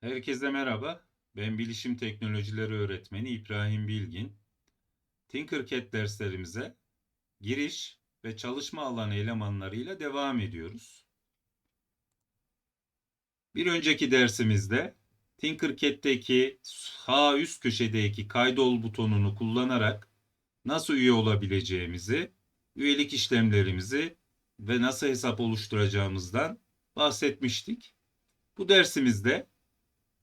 Herkese merhaba. Ben Bilişim Teknolojileri Öğretmeni İbrahim Bilgin. Tinkercad derslerimize giriş ve çalışma alanı elemanlarıyla devam ediyoruz. Bir önceki dersimizde Tinkercad'deki sağ üst köşedeki kaydol butonunu kullanarak nasıl üye olabileceğimizi, üyelik işlemlerimizi ve nasıl hesap oluşturacağımızdan bahsetmiştik. Bu dersimizde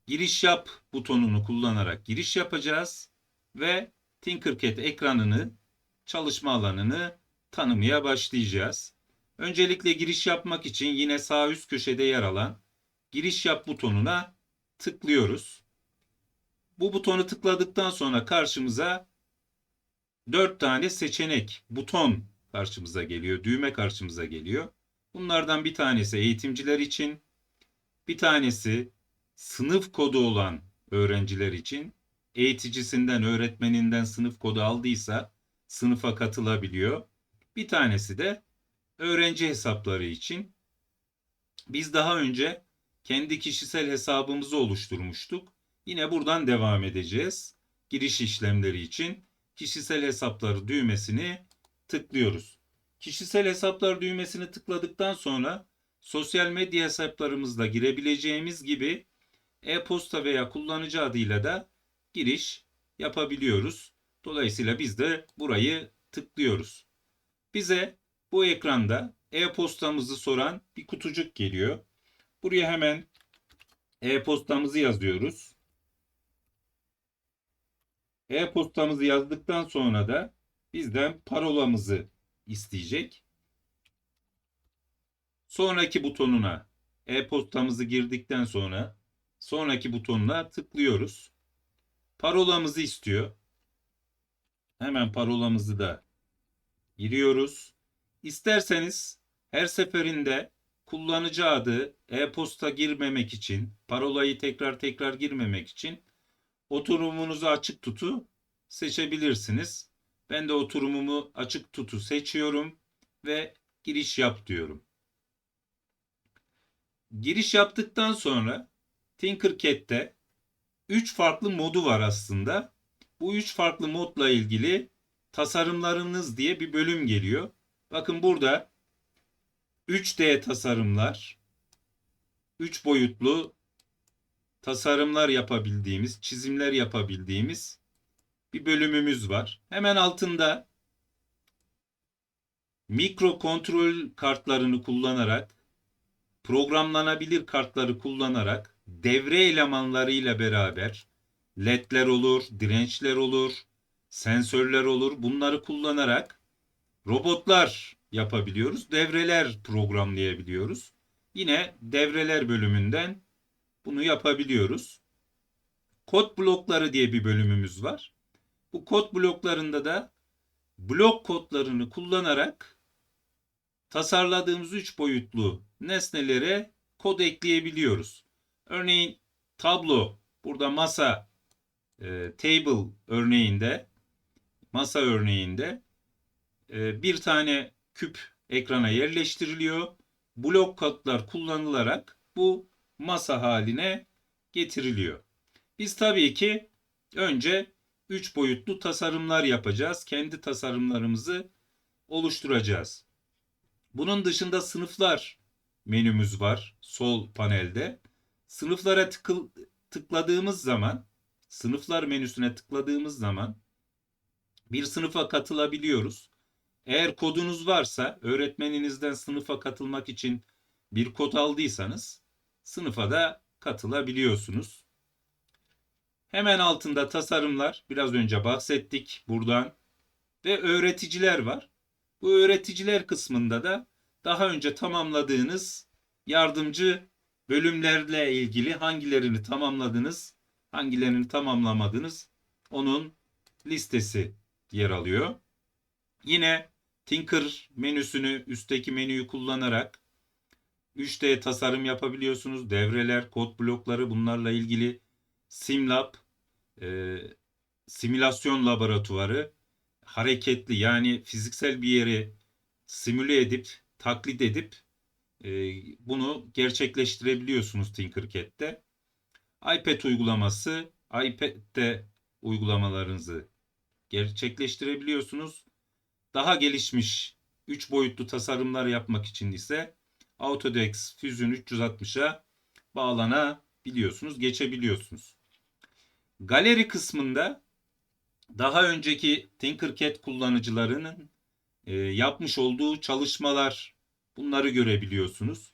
giriş yap butonunu kullanarak giriş yapacağız ve Tinkercad ekranını, çalışma alanını tanımaya başlayacağız. Öncelikle giriş yapmak için yine sağ üst köşede yer alan giriş yap butonuna tıklıyoruz. Bu butonu tıkladıktan sonra karşımıza 4 tane seçenek, buton karşımıza geliyor, düğme karşımıza geliyor. Bunlardan bir tanesi eğitimciler için, bir tanesi sınıf kodu olan öğrenciler için eğiticisinden, öğretmeninden sınıf kodu aldıysa sınıfa katılabiliyor. Bir tanesi de öğrenci hesapları için. Biz daha önce kendi kişisel hesabımızı oluşturmuştuk. Yine buradan devam edeceğiz. Giriş işlemleri için kişisel hesapları düğmesini tıklıyoruz. Kişisel hesaplar düğmesini tıkladıktan sonra sosyal medya hesaplarımızla girebileceğimiz gibi e-posta veya kullanıcı adıyla da giriş yapabiliyoruz. Dolayısıyla biz de burayı tıklıyoruz. Bize bu ekranda e-postamızı soran bir kutucuk geliyor. Buraya hemen e-postamızı yazıyoruz. E-postamızı yazdıktan sonra da bizden parolamızı isteyecek. Sonraki butonuna e-postamızı girdikten sonra sonraki butonuna tıklıyoruz. Parolamızı istiyor. Hemen parolamızı da giriyoruz. İsterseniz her seferinde kullanıcı adı e-posta girmemek için, parolayı tekrar tekrar girmemek için oturumunuzu açık tutu seçebilirsiniz. Ben de oturumumu açık tutu seçiyorum ve giriş yap diyorum. Giriş yaptıktan sonra Tinkercad'de 3 farklı modu var aslında. Bu 3 farklı modla ilgili tasarımlarınız diye bir bölüm geliyor. Bakın burada 3D tasarımlar, 3 boyutlu tasarımlar yapabildiğimiz, çizimler yapabildiğimiz bir bölümümüz var. Hemen altında mikro kontrol kartlarını kullanarak programlanabilir kartları kullanarak devre elemanlarıyla beraber ledler olur, dirençler olur, sensörler olur. Bunları kullanarak robotlar yapabiliyoruz. Devreler programlayabiliyoruz. Yine devreler bölümünden bunu yapabiliyoruz. Kod blokları diye bir bölümümüz var. Bu kod bloklarında da blok kodlarını kullanarak tasarladığımız 3 boyutlu nesnelere kod ekleyebiliyoruz. Örneğin tablo burada masa e, table örneğinde masa örneğinde e, bir tane küp ekrana yerleştiriliyor. Blok kodlar kullanılarak bu masa haline getiriliyor. Biz tabii ki önce 3 boyutlu tasarımlar yapacağız. Kendi tasarımlarımızı oluşturacağız. Bunun dışında sınıflar menümüz var sol panelde. Sınıflara tıkıl, tıkladığımız zaman, sınıflar menüsüne tıkladığımız zaman bir sınıfa katılabiliyoruz. Eğer kodunuz varsa, öğretmeninizden sınıfa katılmak için bir kod aldıysanız sınıfa da katılabiliyorsunuz. Hemen altında tasarımlar, biraz önce bahsettik buradan ve öğreticiler var. Bu öğreticiler kısmında da daha önce tamamladığınız yardımcı bölümlerle ilgili hangilerini tamamladınız, hangilerini tamamlamadınız onun listesi yer alıyor. Yine Tinker menüsünü üstteki menüyü kullanarak 3D tasarım yapabiliyorsunuz. Devreler, kod blokları bunlarla ilgili SimLab, e, simülasyon laboratuvarı hareketli yani fiziksel bir yeri simüle edip taklit edip bunu gerçekleştirebiliyorsunuz Tinkercad'de. iPad uygulaması, iPad'de uygulamalarınızı gerçekleştirebiliyorsunuz. Daha gelişmiş 3 boyutlu tasarımlar yapmak için ise Autodesk Fusion 360'a bağlanabiliyorsunuz, geçebiliyorsunuz. Galeri kısmında daha önceki Tinkercad kullanıcılarının e, yapmış olduğu çalışmalar bunları görebiliyorsunuz.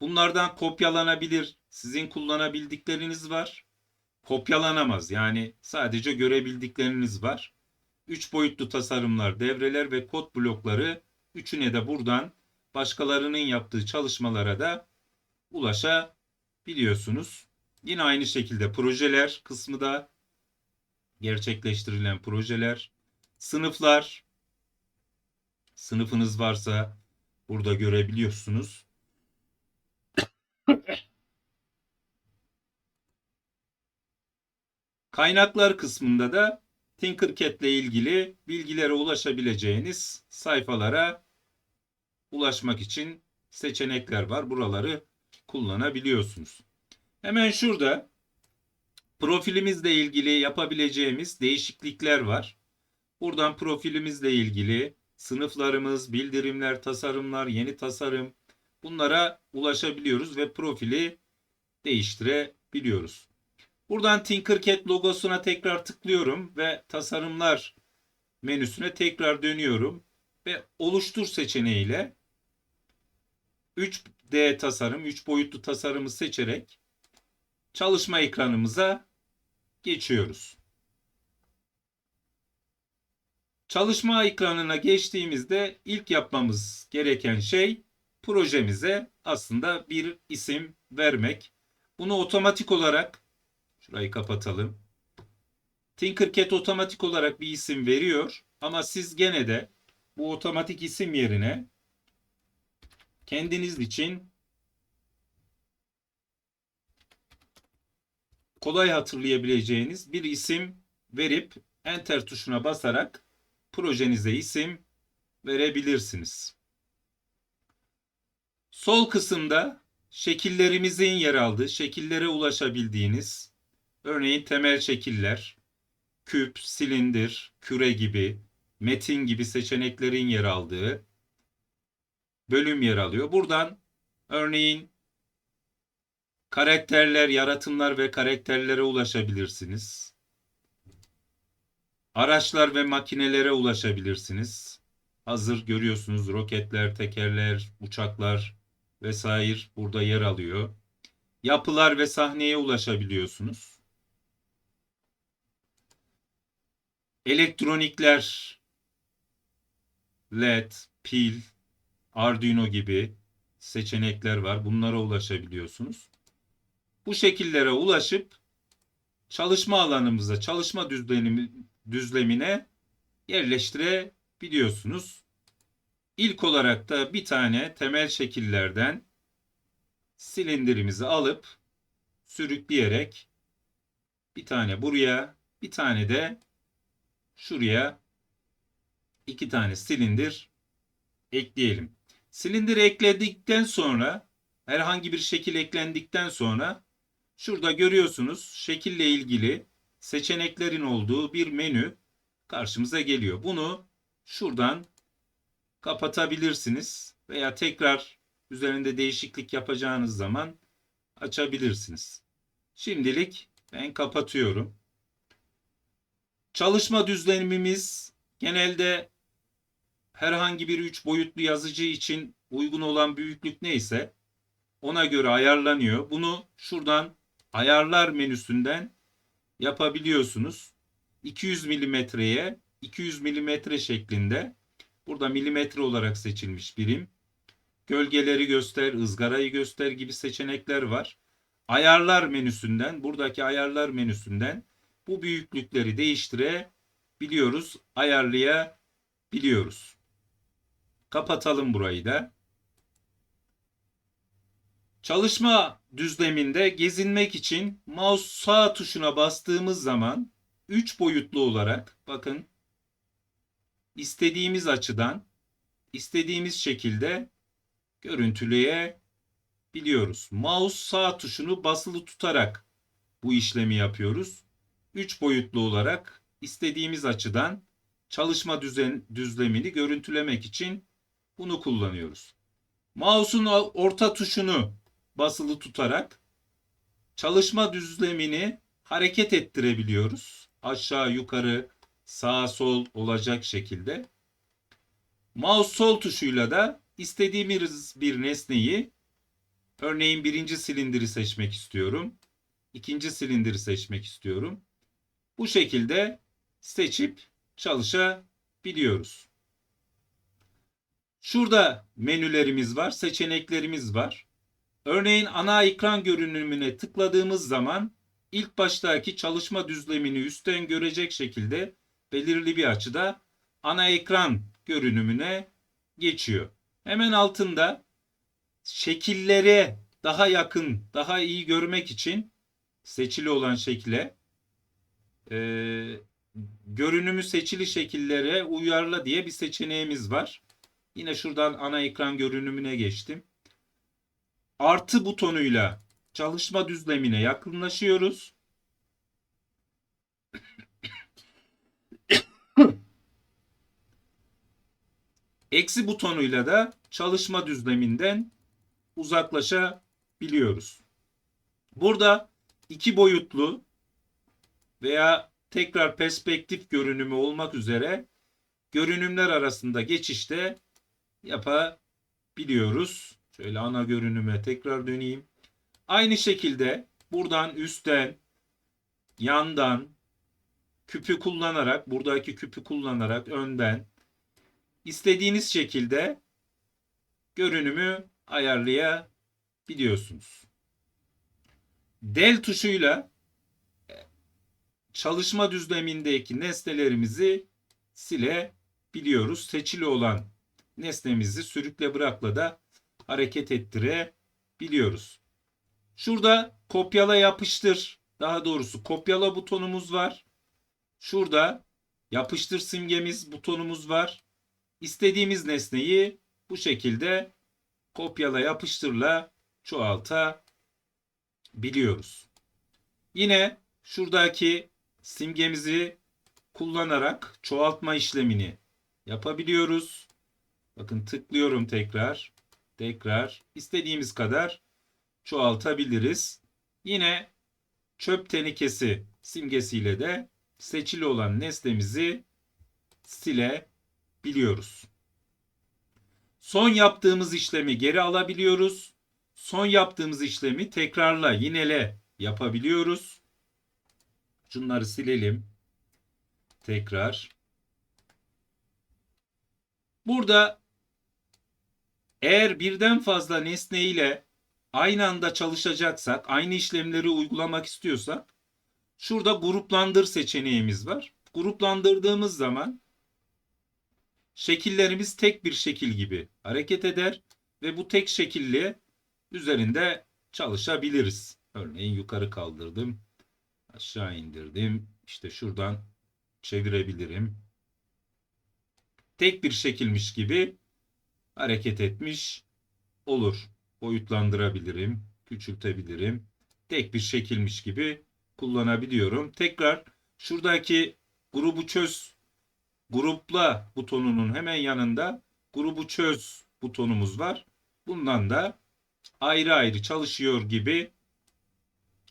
Bunlardan kopyalanabilir, sizin kullanabildikleriniz var. Kopyalanamaz yani sadece görebildikleriniz var. 3 boyutlu tasarımlar, devreler ve kod blokları üçüne de buradan başkalarının yaptığı çalışmalara da ulaşabiliyorsunuz. Yine aynı şekilde projeler kısmı da gerçekleştirilen projeler, sınıflar, sınıfınız varsa burada görebiliyorsunuz. Kaynaklar kısmında da Tinkercad ile ilgili bilgilere ulaşabileceğiniz sayfalara ulaşmak için seçenekler var. Buraları kullanabiliyorsunuz. Hemen şurada profilimizle ilgili yapabileceğimiz değişiklikler var. Buradan profilimizle ilgili sınıflarımız, bildirimler, tasarımlar, yeni tasarım bunlara ulaşabiliyoruz ve profili değiştirebiliyoruz. Buradan Tinkercad logosuna tekrar tıklıyorum ve tasarımlar menüsüne tekrar dönüyorum ve oluştur seçeneğiyle 3D tasarım, 3 boyutlu tasarımı seçerek çalışma ekranımıza geçiyoruz. Çalışma ekranına geçtiğimizde ilk yapmamız gereken şey projemize aslında bir isim vermek. Bunu otomatik olarak şurayı kapatalım. Tinkercad otomatik olarak bir isim veriyor ama siz gene de bu otomatik isim yerine kendiniz için kolay hatırlayabileceğiniz bir isim verip enter tuşuna basarak projenize isim verebilirsiniz. Sol kısımda şekillerimizin yer aldığı, şekillere ulaşabildiğiniz, örneğin temel şekiller, küp, silindir, küre gibi, metin gibi seçeneklerin yer aldığı bölüm yer alıyor. Buradan örneğin karakterler, yaratımlar ve karakterlere ulaşabilirsiniz. Araçlar ve makinelere ulaşabilirsiniz. Hazır görüyorsunuz roketler, tekerler, uçaklar vesaire burada yer alıyor. Yapılar ve sahneye ulaşabiliyorsunuz. Elektronikler, LED, pil, Arduino gibi seçenekler var. Bunlara ulaşabiliyorsunuz. Bu şekillere ulaşıp çalışma alanımıza, çalışma düzlemi, düzlemine yerleştirebiliyorsunuz. İlk olarak da bir tane temel şekillerden silindirimizi alıp sürükleyerek bir tane buraya, bir tane de şuraya iki tane silindir ekleyelim. Silindir ekledikten sonra herhangi bir şekil eklendikten sonra şurada görüyorsunuz şekille ilgili seçeneklerin olduğu bir menü karşımıza geliyor. Bunu şuradan kapatabilirsiniz veya tekrar üzerinde değişiklik yapacağınız zaman açabilirsiniz. Şimdilik ben kapatıyorum. Çalışma düzlemimiz genelde herhangi bir 3 boyutlu yazıcı için uygun olan büyüklük neyse ona göre ayarlanıyor. Bunu şuradan ayarlar menüsünden yapabiliyorsunuz. 200 milimetreye 200 milimetre şeklinde burada milimetre olarak seçilmiş birim. Gölgeleri göster, ızgarayı göster gibi seçenekler var. Ayarlar menüsünden, buradaki ayarlar menüsünden bu büyüklükleri değiştirebiliyoruz, ayarlayabiliyoruz. Kapatalım burayı da. Çalışma düzleminde gezinmek için mouse sağ tuşuna bastığımız zaman 3 boyutlu olarak bakın istediğimiz açıdan istediğimiz şekilde görüntüleyebiliyoruz. Mouse sağ tuşunu basılı tutarak bu işlemi yapıyoruz? 3 boyutlu olarak istediğimiz açıdan çalışma düzen, düzlemini görüntülemek için bunu kullanıyoruz. Mouse'un orta tuşunu basılı tutarak çalışma düzlemini hareket ettirebiliyoruz. Aşağı yukarı sağ sol olacak şekilde. Mouse sol tuşuyla da istediğimiz bir nesneyi örneğin birinci silindiri seçmek istiyorum. ikinci silindiri seçmek istiyorum. Bu şekilde seçip çalışabiliyoruz. Şurada menülerimiz var, seçeneklerimiz var. Örneğin ana ekran görünümüne tıkladığımız zaman ilk baştaki çalışma düzlemini üstten görecek şekilde belirli bir açıda ana ekran görünümüne geçiyor. Hemen altında şekillere daha yakın, daha iyi görmek için seçili olan şekle e, görünümü seçili şekillere uyarla diye bir seçeneğimiz var. Yine şuradan ana ekran görünümüne geçtim. Artı butonuyla çalışma düzlemine yakınlaşıyoruz. Eksi butonuyla da çalışma düzleminden uzaklaşabiliyoruz. Burada iki boyutlu veya tekrar perspektif görünümü olmak üzere görünümler arasında geçişte yapabiliyoruz. Şöyle ana görünüme tekrar döneyim. Aynı şekilde buradan üstten, yandan küpü kullanarak, buradaki küpü kullanarak önden istediğiniz şekilde görünümü ayarlayabiliyorsunuz. Del tuşuyla çalışma düzlemindeki nesnelerimizi silebiliyoruz. Seçili olan nesnemizi sürükle bırakla da hareket ettirebiliyoruz. Şurada kopyala yapıştır daha doğrusu kopyala butonumuz var. Şurada yapıştır simgemiz butonumuz var. İstediğimiz nesneyi bu şekilde kopyala yapıştırla çoğaltabiliyoruz. Yine şuradaki simgemizi kullanarak çoğaltma işlemini yapabiliyoruz. Bakın tıklıyorum tekrar. Tekrar istediğimiz kadar çoğaltabiliriz. Yine çöp tenekesi simgesiyle de seçili olan nesnemizi silebiliyoruz. Son yaptığımız işlemi geri alabiliyoruz. Son yaptığımız işlemi tekrarla, yinele yapabiliyoruz. Şunları silelim. Tekrar. Burada eğer birden fazla nesne ile aynı anda çalışacaksak, aynı işlemleri uygulamak istiyorsak şurada gruplandır seçeneğimiz var. Gruplandırdığımız zaman şekillerimiz tek bir şekil gibi hareket eder ve bu tek şekilli üzerinde çalışabiliriz. Örneğin yukarı kaldırdım, aşağı indirdim. İşte şuradan çevirebilirim. Tek bir şekilmiş gibi hareket etmiş olur. Boyutlandırabilirim, küçültebilirim. Tek bir şekilmiş gibi kullanabiliyorum. Tekrar şuradaki grubu çöz, grupla butonunun hemen yanında grubu çöz butonumuz var. Bundan da ayrı ayrı çalışıyor gibi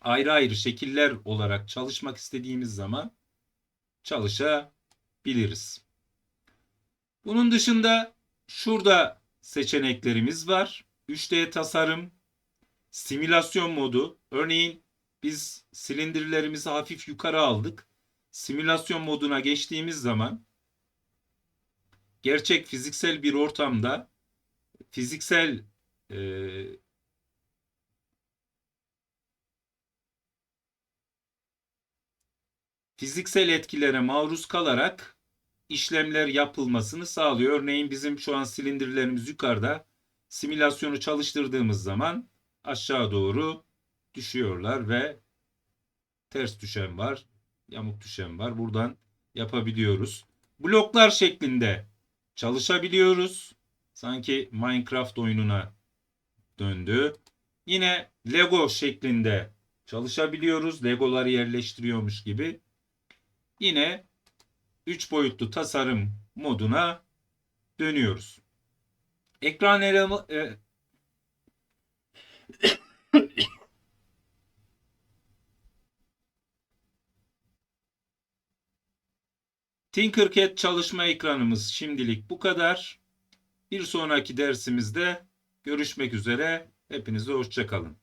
ayrı ayrı şekiller olarak çalışmak istediğimiz zaman çalışabiliriz. Bunun dışında şurada seçeneklerimiz var. 3D tasarım, simülasyon modu. Örneğin biz silindirlerimizi hafif yukarı aldık. Simülasyon moduna geçtiğimiz zaman gerçek fiziksel bir ortamda fiziksel e, fiziksel etkilere maruz kalarak işlemler yapılmasını sağlıyor. Örneğin bizim şu an silindirlerimiz yukarıda. Simülasyonu çalıştırdığımız zaman aşağı doğru düşüyorlar ve ters düşen var, yamuk düşen var. Buradan yapabiliyoruz. Bloklar şeklinde çalışabiliyoruz. Sanki Minecraft oyununa döndü. Yine Lego şeklinde çalışabiliyoruz. Legoları yerleştiriyormuş gibi. Yine 3 boyutlu tasarım moduna dönüyoruz. Ekran ele- e, Tinkercad çalışma ekranımız şimdilik bu kadar. Bir sonraki dersimizde görüşmek üzere. Hepinize hoşçakalın.